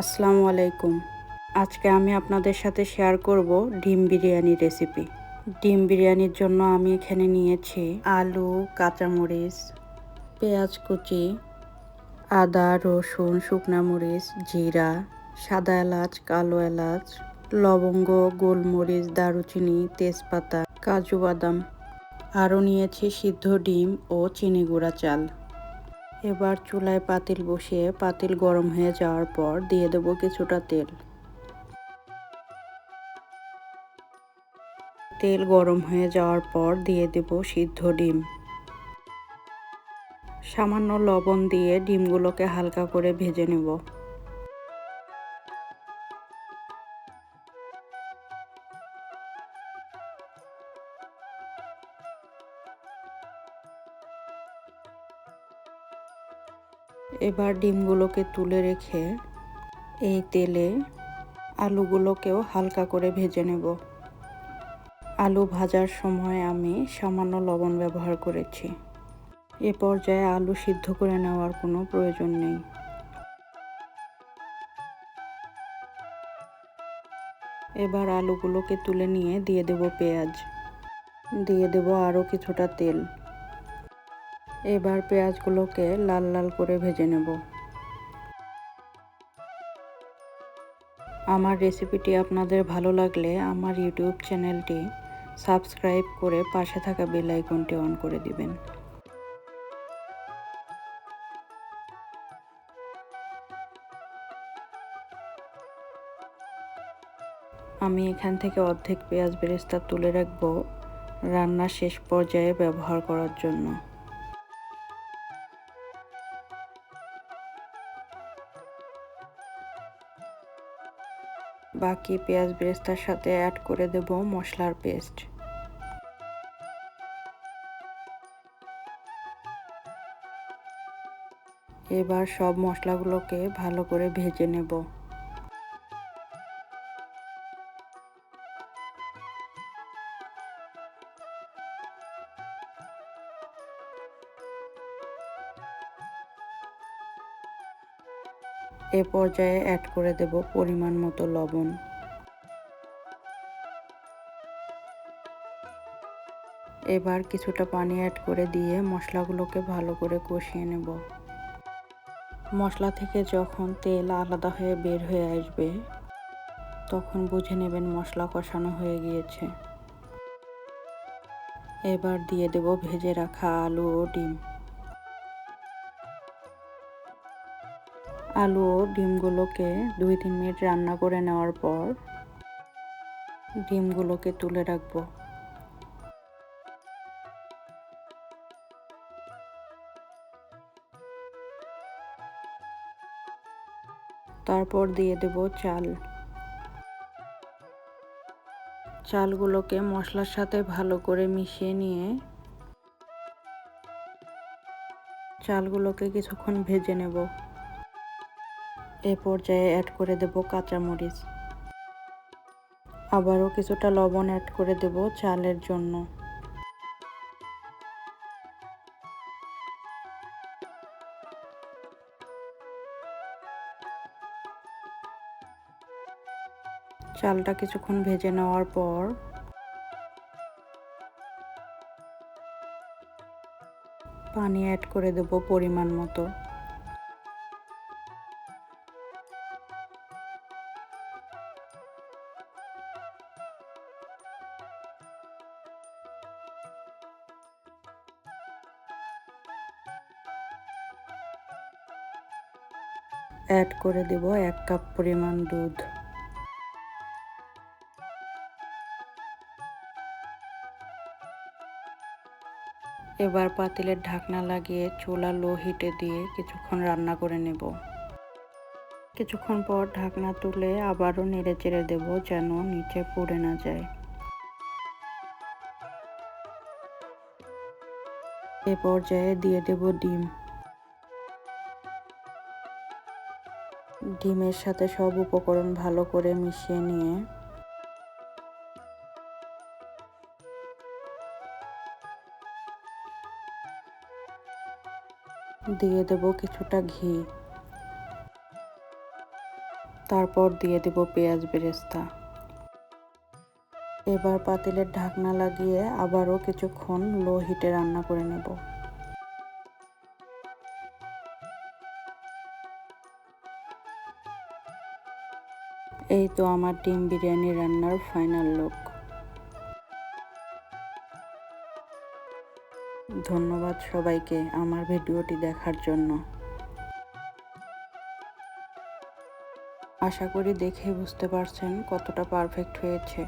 আসসালামু আলাইকুম। আজকে আমি আপনাদের সাথে শেয়ার করব ডিম বিরিয়ানি রেসিপি। ডিম বিরিয়ানির জন্য আমি এখানে নিয়েছি আলু, কাঁচামরিচ, পেঁয়াজ কুচি, আদা, রসুন, শুকনা মরিচ, জিরা, সাদা এলাচ, কালো এলাচ, লবঙ্গ, গোলমরিচ, দারুচিনি, তেজপাতা, কাজু বাদাম। আরও নিয়েছি সিদ্ধ ডিম ও চিনি গুঁড়া চাল। এবার চুলায় পাতিল বসিয়ে পাতিল গরম হয়ে যাওয়ার পর দিয়ে দেবো কিছুটা তেল। তেল গরম হয়ে যাওয়ার পর দিয়ে দেব সিদ্ধ ডিম। সামান্য লবণ দিয়ে ডিমগুলোকে হালকা করে ভেজে নেব। এবার ডিমগুলোকে তুলে রেখে এই তেলে আলুগুলোকেও হালকা করে ভেজে নেব। আলু ভাজার সময় আমি সামান্য লবণ ব্যবহার করেছি। এ পর্যায়ে আলু সিদ্ধ করে নেওয়ার কোনো প্রয়োজন নেই। এবার আলুগুলোকে তুলে নিয়ে দিয়ে দেব পেঁয়াজ। দিয়ে দেব আরও কিছুটা তেল। এবার পেঁয়াজগুলোকে লাল লাল করে ভেজে নেব। আমার রেসিপিটি আপনাদের ভালো লাগলে আমার ইউটিউব চ্যানেলটি সাবস্ক্রাইব করে পাশে থাকা বেল আইকনটি অন করে দিবেন। আমি এখান থেকে অর্ধেক পেঁয়াজ বেরেস্তা তুলে রাখব রান্নার শেষ পর্যায়ে ব্যবহার করার জন্য। বাকি পেঁয়াজ বেরেস্তার সাথে অ্যাড করে দেব মশলার পেস্ট এবার সব মশলাগুলোকে ভালো করে ভেজে নেব। এ পর্যায়ে অ্যাড করে দেব পরিমাণ মতো লবণ। এবার কিছুটা পানি অ্যাড করে দিয়ে মশলাগুলোকে ভালো করে কষিয়ে নেব। মশলা থেকে যখন তেল আলাদা হয়ে বের হয়ে আসবে, তখন বুঝে নেবেন মশলা কষানো হয়ে গিয়েছে। এবার দিয়ে দেব ভেজে রাখা আলু ও ডিম। আলু ও ডিমগুলোকে দুই তিন মিনিট রান্না করে নেওয়ার পর ডিমগুলোকে তুলে রাখব। তারপর দিয়ে দেব চাল। চালগুলোকে মশলার সাথে ভালো করে মিশিয়ে নিয়ে চালগুলোকে কিছুক্ষণ ভেজে নেব। এ পর্যায়ে অ্যাড করে দেব কাঁচামরিচ। আবারও কিছুটা লবণ অ্যাড করে দেব চালের জন্য। চালটা কিছুক্ষণ ভেজে নেওয়ার পর পানি অ্যাড করে দেব পরিমাণ মতো। অ্যাড করে দেব এক কাপ পরিমাণ দুধ। এবার পাতিলের ঢাকনা লাগিয়ে চুলা লো হিটে দিয়ে কিছুক্ষণ রান্না করে নেব। কিছুক্ষণ পর ঢাকনা তুলে আবারও নেড়ে চেড়ে দেবো যেন নিচে পড়ে না যায়। এ পর্যায়ে দিয়ে দেব ডিম। ডিমের সাথে সব উপকরণ ভালো করে মিশিয়ে নিয়ে দিয়ে দেব কিছুটা ঘি। তারপর দিয়ে দেব পেঁয়াজ বেরেস্তা। এবার পাতিলের ঢাকনা লাগিয়ে আবারও কিছুক্ষণ লো হিটে রান্না করে নেব। এই তো আমার ডিম বিরিয়ানি রান্নার ফাইনাল লুক ধন্যবাদ সবাইকে আমার ভিডিওটি দেখার জন্য। আশা করি দেখে বুঝতে পারছেন কতটা পারফেক্ট হয়েছে।